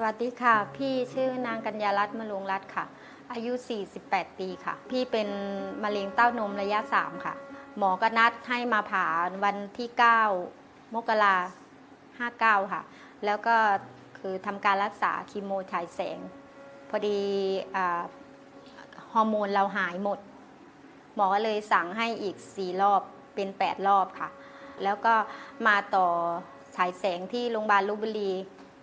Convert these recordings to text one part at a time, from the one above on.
สวัสดีค่ะ พี่ชื่อนางกัญญารัตน์มะลงรัตน์ค่ะ อายุ 48 ปีค่ะ พี่เป็นมะเร็งเต้านมระยะ 3 ค่ะ หมอก็นัดให้มาผ่าวันที่ 9 มกรา59 ค่ะ แล้วก็คือทำการรักษาคีโมฉายแสง พอดีอฮอร์โมนเราหายหมด หมอก็เลยสั่งให้อีก 4 รอบเป็น 8 รอบค่ะ แล้วก็มาต่อฉายแสงที่โรงพยาบาลลพบุรี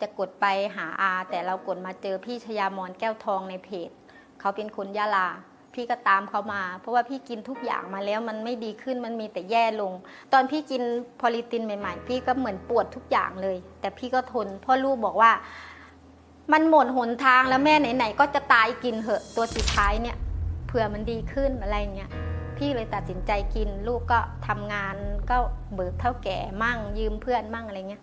จะกดไปหาอา แต่เรากดมาเจอพี่ชยามอนแก้วทองในเพจเขาเป็นคนยะลา พี่ก็ตามเขามา เพราะว่าพี่กินทุกอย่างมาแล้วมันไม่ดีขึ้นมันมีแต่แย่ลง ตอนพี่กินพอลิตินใหม่ ๆ พี่ก็เหมือนปวดทุกอย่างเลย แต่พี่ก็ทนพ่อลูกบอกว่า มันหมดหนทางแล้วแม่ไหนๆก็จะตายกินเหอะตัวสุดท้ายเนี่ยเผื่อมันดีขึ้นอะไรเงี้ยพี่เลยตัดสินใจกินลูกก็ทำงานก็เบิกเท่าแก่มั่งยืมเพื่อนมั่งอะไรเงี้ย